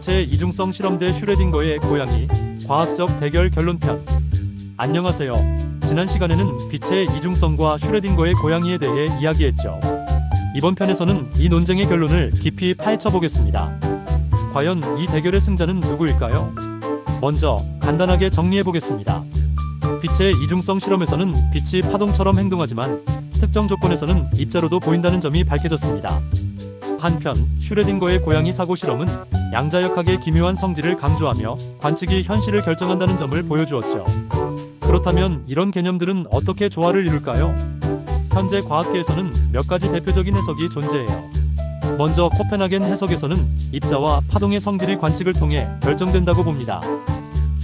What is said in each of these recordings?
빛의 이중성 실험대 슈레딩거의 고양이 과학적 대결 결론편 안녕하세요. 지난 시간에는 빛의 이중성과 슈레딩거의 고양이에 대해 이야기했죠. 이번 편에서는 이 논쟁의 결론을 깊이 파헤쳐 보겠습니다. 과연 이 대결의 승자는 누구일까요? 먼저 간단하게 정리해 보겠습니다. 빛의 이중성 실험에서는 빛이 파동처럼 행동하지만 특정 조건에서는 입자로도 보인다는 점이 밝혀졌습니다. 한편 슈레딩거의 고양이 사고 실험은 양자역학의 기묘한 성질을 강조하며 관측이 현실을 결정한다는 점을 보여주었죠. 그렇다면 이런 개념들은 어떻게 조화를 이룰까요? 현재 과학계에서는 몇 가지 대표적인 해석이 존재해요. 먼저 코펜하겐 해석에서는 입자와 파동의 성질이 관측을 통해 결정된다고 봅니다.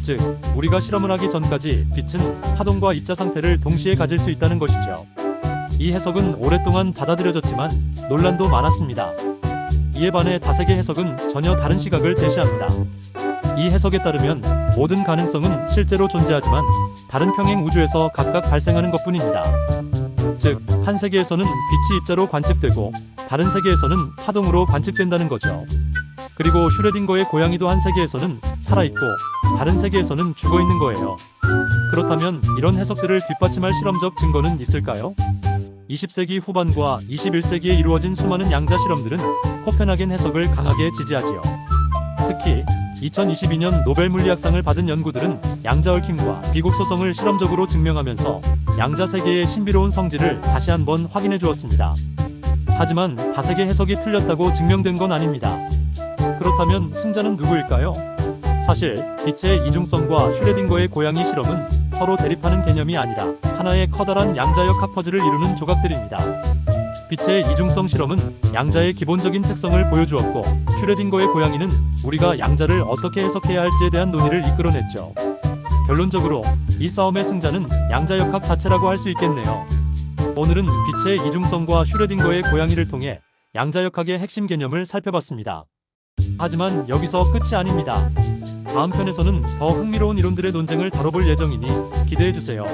즉, 우리가 실험을 하기 전까지 빛은 파동과 입자 상태를 동시에 가질 수 있다는 것이죠. 이 해석은 오랫동안 받아들여졌지만 논란도 많았습니다. 이에 반해 다세계 해석은 전혀 다른 시각을 제시합니다. 이 해석에 따르면 모든 가능성은 실제로 존재하지만 다른 평행 우주에서 각각 발생하는 것뿐입니다. 즉, 한 세계에서는 빛이 입자로 관측되고 다른 세계에서는 파동으로 관측된다는 거죠. 그리고 슈레딩거의 고양이도 한 세계에서는 살아있고 다른 세계에서는 죽어 있는 거예요. 그렇다면 이런 해석들을 뒷받침할 실험적 증거는 있을까요? 20세기 후반과 21세기에 이루어진 수많은 양자 실험들은 코펜하겐 해석을 강하게 지지하지요. 특히 2022년 노벨 물리학상을 받은 연구들은 양자 얽힘과 비곡 소성을 실험적으로 증명하면서 양자 세계의 신비로운 성질을 다시 한번 확인해 주었습니다. 하지만 다세계 해석이 틀렸다고 증명된 건 아닙니다. 그렇다면 승자는 누구일까요? 사실 빛의 이중성과 슈레딩거의 고양이 실험은 서로 대립하는 개념이 아니라 하나의 커다란 양자역학 퍼즐을 이루는 조각들입니다. 빛의 이중성 실험은 양자의 기본적인 특성을 보여주었고 슈레딩거의 고양이는 우리가 양자를 어떻게 해석해야 할지에 대한 논의를 이끌어냈죠. 결론적으로 이 싸움의 승자는 양자역학 자체라고 할 수 있겠네요. 오늘은 빛의 이중성과 슈레딩거의 고양이를 통해 양자역학의 핵심 개념을 살펴봤습니다. 하지만 여기서 끝이 아닙니다. 다음 편에서는 더 흥미로운 이론들의 논쟁을 다뤄볼 예정이니 기대해 주세요.